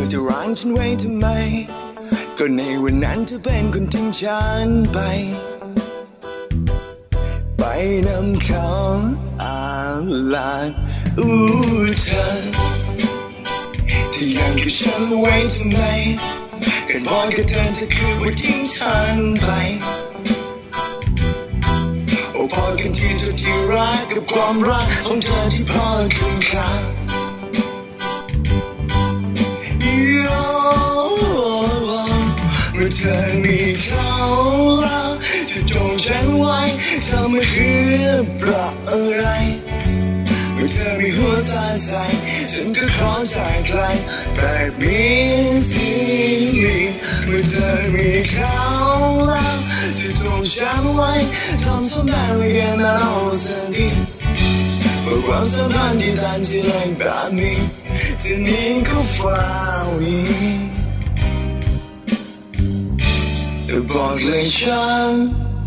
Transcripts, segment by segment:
อจะร้างฉันไว้ทำไม ก็ในวันนั้นเธอเป็นคนทิ้งฉันไป ไปนำเขาอาลาอู้เธอที่ยังกับฉันไว้ทำไมกันพอกับเธอเธอคือว่าทิ้งฉันไปโอ้พอกันทีเธอที่รักกับความรักของเธอที่พอคืนค่า เธอไม่คือเพราะอะไรเมื่อเธอมีหัวใจใส่ฉันก็ขอจากไกลแบบมีสิลีเมื่อเธอมีเขาแล้วจะตรงฉันไว้ทำสมัยว่าแค่นั้นเอาสักทีเมื่อความสัมพันธ์ที่ตันที่แรงแบบนี้จะนี้ก็ฟ้าวนี้แต่บอกเลยฉัน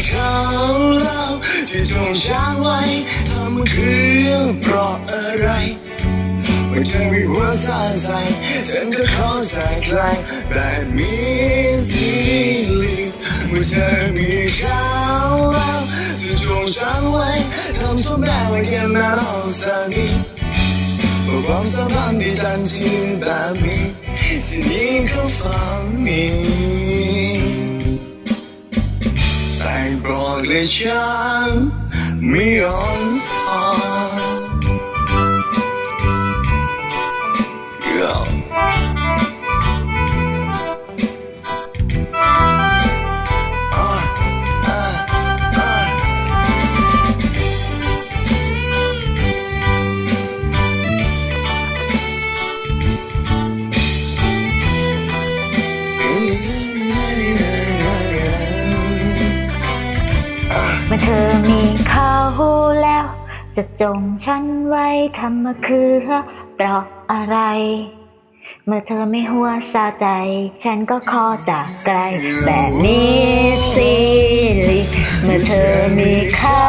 มีเขาแล้วที่จงฉันไว้ทำมันคือเพราะอะไรเมื่อเธอมีหัวใจใส่ฉันก็ขอใส่ใครแบบมีสิลีเมื่อเธอมีเขาแล้วจะจงฉันไว้ทำสมได้ว่าแค่นั้นอาสักทีเพื่อความสัมพันธ์ที่ทันทีแบบนี้สิ่งนี้ก็ฟังนี้ ไม่ยอ จะจงฉันไว้ทำมาคือเพราะอะไร เมื่อเธอไม่หัวซาใจ ฉันก็ขอจากไกล แบบนี้สิลิเมื่อเธอมีเขา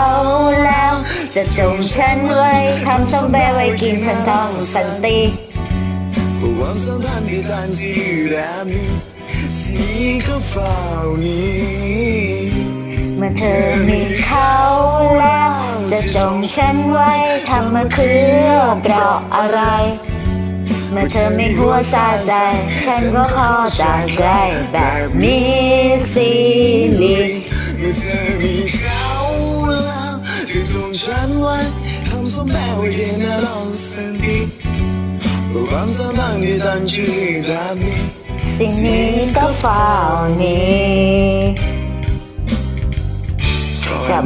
แล้ว จะจงฉันไว้ทำต้องแบไว้กินทันต้องสันติความสัมพันธ์ที่ทันทีแบบนี้สิ่งก็เฝ้านี้ มื่อเธอมีเขาแล้ว จะจงฉันไว้ทำมาคือเพราะอะไร เมื่อเธอไม่หัวซาใจ ฉันก็ขอจากใจแบบมีสิลิเมื่อเธอมีเขาแล้วที่ตรงฉันไว้ทำสมแม่ว่าเย็นน่าลองสักทีความสัมพันธ์ที่ทันทีแบบนี้สิ่งนี้ก็เฝ้านี้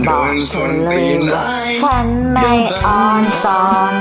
บอกฉันเลยว่าฉันไม่อ่อนสอน